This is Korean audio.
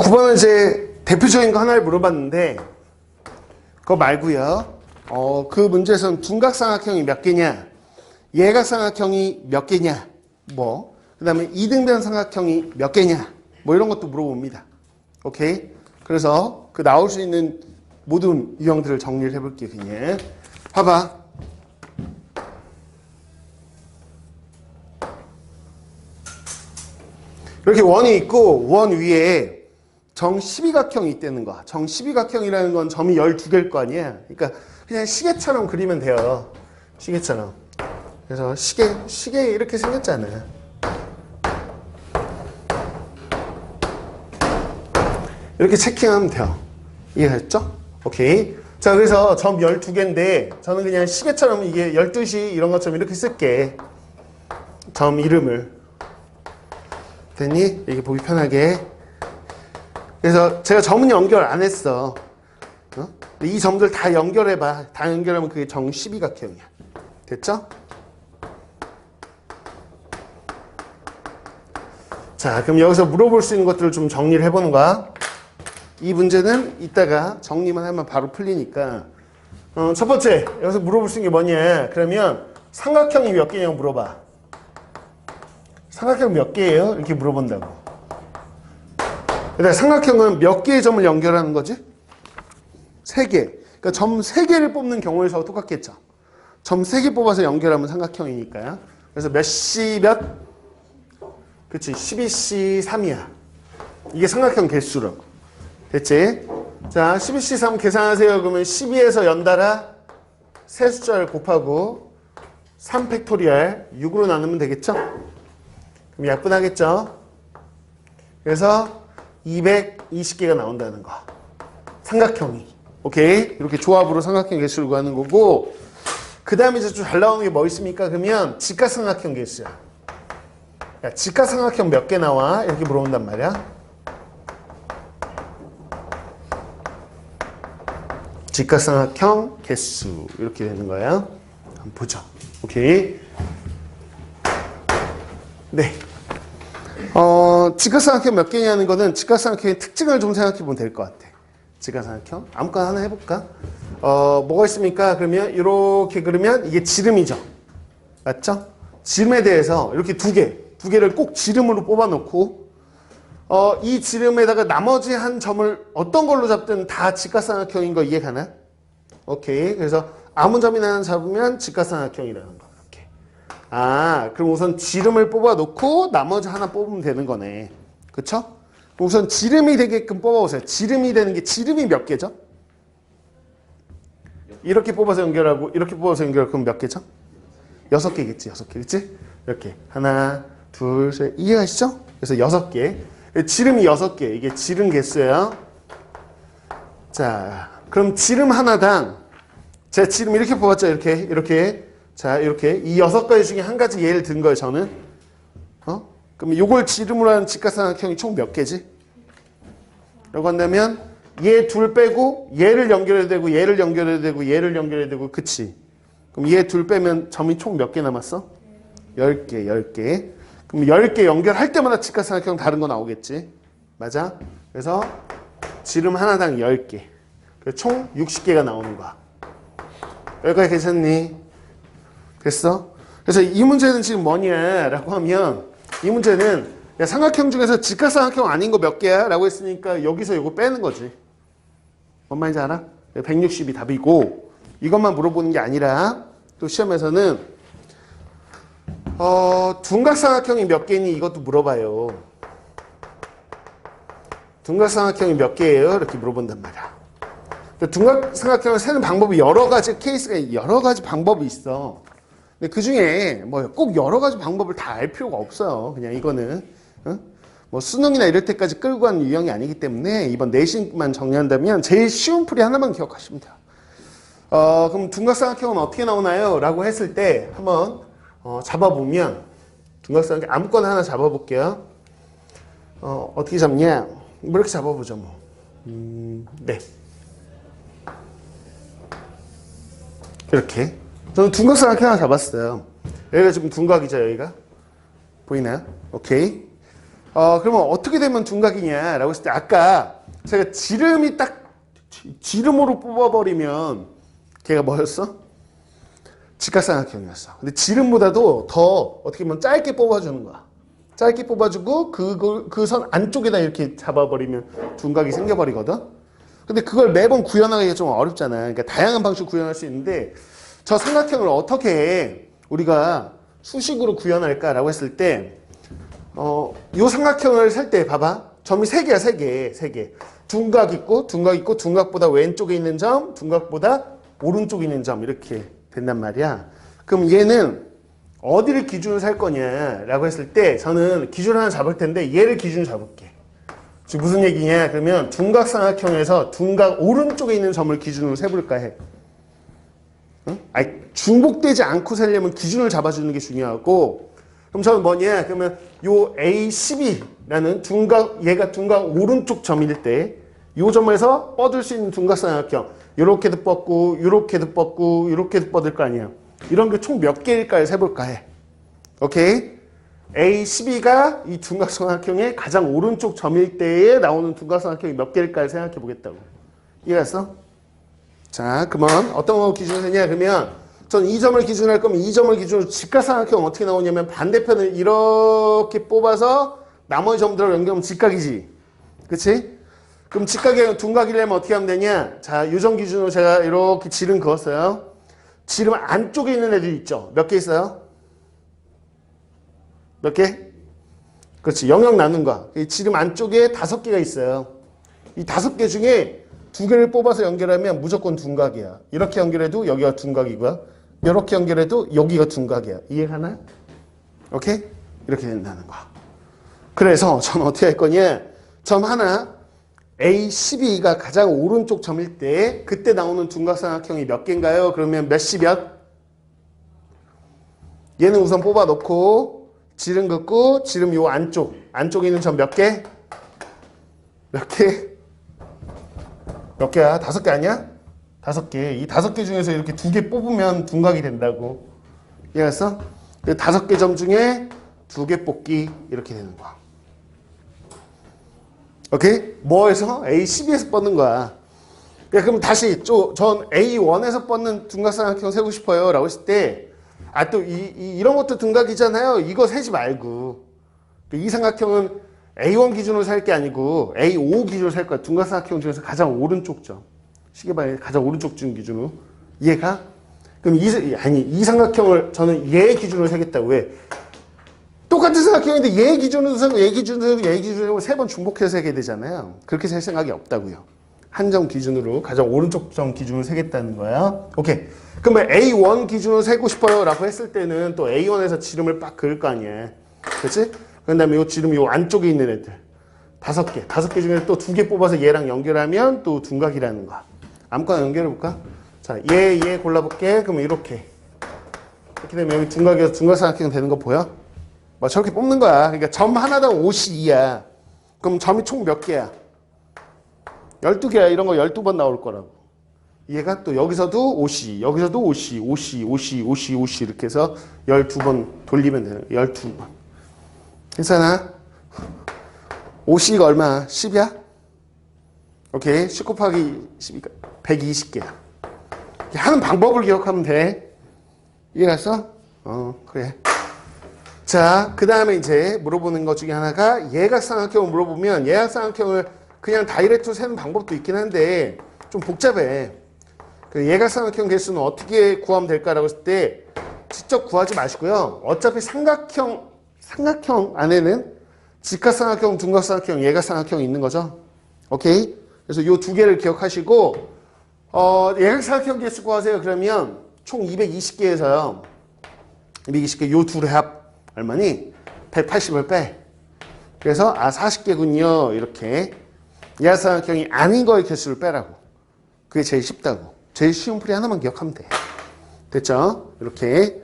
9번은 이제 대표적인 거 하나를 물어봤는데 그거 말고요. 어, 그 문제에서는 둔각삼각형이 몇 개냐, 예각삼각형이 몇 개냐, 뭐, 그 다음에 이등변 삼각형이 몇 개냐, 뭐 이런 것도 물어봅니다. 오케이? 그래서 그 나올 수 있는 모든 유형들을 정리를 해볼게요, 그냥. 봐봐. 이렇게 원이 있고 원 위에 정 12각형이 있다는 거야. 정 12각형이라는 건 점이 12개일 거 아니야. 그러니까 그냥 시계처럼 그리면 돼요. 시계처럼. 그래서 시계 시계 이렇게 생겼잖아. 이렇게 체킹하면 돼요. 이해했죠? 오케이. 자, 그래서 점 12개인데 저는 그냥 시계처럼 이게 12시 이런 것처럼 이렇게 쓸게. 점 이름을. 됐니? 이게 보기 편하게. 그래서 제가 점은 연결 안 했어. 어? 이 점들 다 연결해봐. 다 연결하면 그게 정 12각형이야. 됐죠? 자, 그럼 여기서 물어볼 수 있는 것들을 좀 정리를 해보는 거야. 이 문제는 이따가 정리만 하면 바로 풀리니까. 어, 첫 번째, 여기서 물어볼 수 있는 게 뭐냐. 그러면 삼각형이 몇 개냐고 물어봐. 삼각형 몇 개예요? 이렇게 물어본다고. 그러니까 삼각형은 몇 개의 점을 연결하는 거지? 세 개. 그러니까 점 세 개를 뽑는 경우에서 똑같겠죠. 점 세 개 뽑아서 연결하면 삼각형이니까요. 그래서 몇 시 몇? 그치. 12시 3이야. 이게 삼각형 개수로. 됐지? 자, 12시 3 계산하세요. 그러면 12에서 연달아 세 숫자를 곱하고 3 팩토리얼 6으로 나누면 되겠죠? 그럼 약분하겠죠? 그래서 220개가 나온다는 거. 삼각형이. 오케이? 이렇게 조합으로 삼각형 개수를 구하는 거고, 그 다음에 이제 좀 잘 나오는 게 뭐 있습니까? 그러면 직각삼각형 개수야. 야, 직각삼각형 몇 개 나와? 이렇게 물어본단 말이야. 직각삼각형 개수. 이렇게 되는 거예요. 한번 보죠. 오케이? 네. 어, 직각삼각형 몇 개냐는 거는 직각삼각형의 특징을 좀 생각해 보면 될 것 같아. 직각삼각형. 아무거나 하나 해볼까? 어, 뭐가 있습니까? 그러면 이렇게 그러면 이게 지름이죠. 맞죠? 지름에 대해서 이렇게 두 개, 두 개를 꼭 지름으로 뽑아놓고 어, 이 지름에다가 나머지 한 점을 어떤 걸로 잡든 다 직각삼각형인 거 이해 가나? 오케이. 그래서 아무 점이나 잡으면 직각삼각형이라는 거. 아, 그럼 우선 지름을 뽑아놓고 나머지 하나 뽑으면 되는 거네. 그쵸? 우선 지름이 되게끔 뽑아보세요. 지름이 되는 게 지름이 몇 개죠? 이렇게 뽑아서 연결하고 이렇게 뽑아서 연결하고 그럼 몇 개죠? 여섯 개겠지, 여섯 개, 그치? 이렇게 하나, 둘, 셋, 이해하시죠? 그래서 여섯 개. 지름이 여섯 개, 이게 지름 개수예요. 자, 그럼 지름 하나당 제 지름 이렇게 뽑았죠, 이렇게, 이렇게. 자, 이렇게 이 여섯 가지 중에 한 가지 예를 든 거예요, 저는. 어? 그럼 이걸 지름으로 하는 직각삼각형이 총 몇 개지? 라고 한다면 얘 둘 빼고 얘를 연결해야 되고 얘를 연결해야 되고 얘를 연결해야 되고 그치? 그럼 얘 둘 빼면 점이 총 몇 개 남았어? 10개, 10개. 그럼 10개 연결할 때마다 직각삼각형 다른 거 나오겠지? 맞아? 그래서 지름 하나당 10개. 그래서 총 60개가 나오는 거야. 여기까지 괜찮니? 됐어? 그래서 이 문제는 지금 뭐냐 라고 하면 이 문제는 야, 삼각형 중에서 직각삼각형 아닌 거 몇 개야? 라고 했으니까 여기서 이거 빼는 거지. 뭔 말인지 알아? 160이 답이고 이것만 물어보는 게 아니라 또 시험에서는 어, 둔각삼각형이 몇 개니 이것도 물어봐요. 둔각삼각형이 몇 개예요? 이렇게 물어본단 말이야. 둔각삼각형을 세는 방법이 여러 가지 케이스가 여러 가지 방법이 있어. 근데 그 중에 뭐 꼭 여러 가지 방법을 다 알 필요가 없어요. 그냥 이거는 어? 뭐 수능이나 이럴 때까지 끌고 가는 유형이 아니기 때문에 이번 내신만 정리한다면 제일 쉬운 풀이 하나만 기억하시면 돼요. 어, 그럼 둔각삼각형은 어떻게 나오나요? 라고 했을 때 한번 어, 잡아보면 둔각삼각형 아무거나 하나 잡아볼게요. 어, 어떻게 잡냐? 뭐 이렇게 잡아보죠 뭐. 음, 네. 이렇게. 저는 둔각삼각형 하나 잡았어요. 여기가 지금 둔각이죠, 여기가. 보이나요? 오케이. 어, 그러면 어떻게 되면 둔각이냐 라고 했을 때 아까 제가 지름이 딱 지- 지름으로 뽑아버리면 걔가 뭐였어? 직각삼각형이었어. 근데 지름보다도 더 어떻게 보면 짧게 뽑아주는 거야. 짧게 뽑아주고 그선 안쪽에다 이렇게 잡아버리면 둔각이 생겨버리거든. 근데 그걸 매번 구현하기가 좀 어렵잖아. 그러니까 다양한 방식으로 구현할 수 있는데 저 삼각형을 어떻게 우리가 수식으로 구현할까라고 했을 때 어, 요 삼각형을 살 때 봐봐. 점이 세 개야, 세 개, 세 개. 둔각 있고, 둔각 있고, 둔각보다 왼쪽에 있는 점, 둔각보다 오른쪽에 있는 점 이렇게 된단 말이야. 그럼 얘는 어디를 기준으로 살 거냐라고 했을 때 저는 기준 하나 잡을 텐데 얘를 기준으로 잡을게. 지금 무슨 얘기냐? 그러면 둔각 삼각형에서 둔각 오른쪽에 있는 점을 기준으로 세볼까 해. 응? 아니, 중복되지 않고 살려면 기준을 잡아주는 게 중요하고 그럼 저는 뭐냐? 그러면 요 A12라는 둔각 얘가 둔각 오른쪽 점일 때 요 점에서 뻗을 수 있는 둔각 삼각형 요렇게도 뻗고 요렇게도 뻗고 요렇게도 뻗을 거 아니야. 이런 게 총 몇 개일까를 세볼까 해. 오케이? A12가 이 둔각삼각형의 가장 오른쪽 점일 때에 나오는 둔각삼각형이 몇 개일까를 생각해 보겠다고. 이해했어? 자, 그러면 어떤 거 기준으로 되냐? 그러면 전 이 점을 기준으로 할 거면 이 점을 기준으로 직각삼각형 어떻게 나오냐면 반대편을 이렇게 뽑아서 나머지 점들을 연결하면 직각이지. 그치? 그럼 직각이 둔각이려면 어떻게 하면 되냐? 자, 요점 기준으로 제가 이렇게 지름 그었어요. 지름 안쪽에 있는 애들 있죠? 몇 개 있어요? 몇 개? 그렇지. 영역 나눈 거. 이 지름 안쪽에 다섯 개가 있어요. 이 다섯 개 중에 두 개를 뽑아서 연결하면 무조건 둔각이야. 이렇게 연결해도 여기가 둔각이고요. 이렇게 연결해도 여기가 둔각이야. 이해가나? 오케이? 이렇게 된다는 거야. 그래서 저는 어떻게 할 거냐? 점 하나 A12가 가장 오른쪽 점일 때 그때 나오는 둔각삼각형이 몇 개인가요? 그러면 몇시 몇? 얘는 우선 뽑아 놓고 지름 긋고 지름 요 안쪽 안쪽에 있는 점 몇 개? 몇 개? 몇 개야? 다섯 개 아니야? 다섯 개. 이 다섯 개 중에서 이렇게 두 개 뽑으면 둔각이 된다고. 이해했어? 그 다섯 개 점 중에 두 개 뽑기 이렇게 되는 거야. 오케이? 뭐에서? A12에서 뻗는 거야. 그러니까 그럼 다시 저, 전 A1에서 뻗는 둔각삼각형 세고 싶어요 라고 했을 때 아 또 이, 이, 이런 것도 둔각이잖아요. 이거 세지 말고 이 삼각형은 A1 기준으로 살 게 아니고 A5 기준으로 살 거야. 둔각삼각형 중에서 가장 오른쪽 점. 시계방의 가장 오른쪽 점 기준으로. 이해가? 그럼 이, 아니, 이 삼각형을 저는 얘 기준으로 세겠다고. 왜? 똑같은 삼각형인데 얘 기준으로 세고 얘 기준으로 세고 얘 기준으로 세 번 중복해서 세게 되잖아요. 그렇게 셀 생각이 없다고요. 한점 기준으로 가장 오른쪽 점 기준으로 세겠다는 거예요. 오케이. 그러면 A1 기준으로 세고 싶어요 라고 했을 때는 또 A1에서 지름을 빡 그을 거 아니에요. 그렇지? 그 다음에 요 지름 요 안쪽에 있는 애들. 다섯 개. 다섯 개 중에 또 두 개 뽑아서 얘랑 연결하면 또 둔각이라는 거야. 아무거나 연결해 볼까? 자, 얘, 얘 골라볼게. 그러면 이렇게. 이렇게 되면 여기 둔각에서 둔각삼각형 되는 거 보여? 뭐 저렇게 뽑는 거야. 그러니까 점 하나당 52야. 그럼 점이 총 몇 개야? 12개야. 이런 거 12번 나올 거라고. 얘가 또 여기서도 50, 여기서도 50, 50, 50, 50, 50 이렇게 해서 12번 돌리면 되는 거야. 12번. 괜찮아? 50가 얼마? 10이야? 오케이. 10 곱하기 10이니까 120개야. 하는 방법을 기억하면 돼. 이해갔어? 어, 그래. 자, 그 다음에 이제 물어보는 것 중에 하나가 예각삼각형을 물어보면 예각삼각형을 그냥 다이렉트로 세는 방법도 있긴 한데 좀 복잡해. 그 예각삼각형 개수는 어떻게 구하면 될까라고 했을 때 직접 구하지 마시고요. 어차피 삼각형, 삼각형 안에는 직각삼각형, 둔각삼각형, 예각삼각형이 있는 거죠. 오케이? 그래서 요두 개를 기억하시고 어, 예각삼각형 개수 구하세요. 그러면 총 220개에서요. 220개 요 둘의 합 얼마니? 180을 빼. 그래서 아 40개군요. 이렇게 예각삼각형이 아닌 거의 개수를 빼라고. 그게 제일 쉽다고. 제일 쉬운 풀이 하나만 기억하면 돼. 됐죠? 이렇게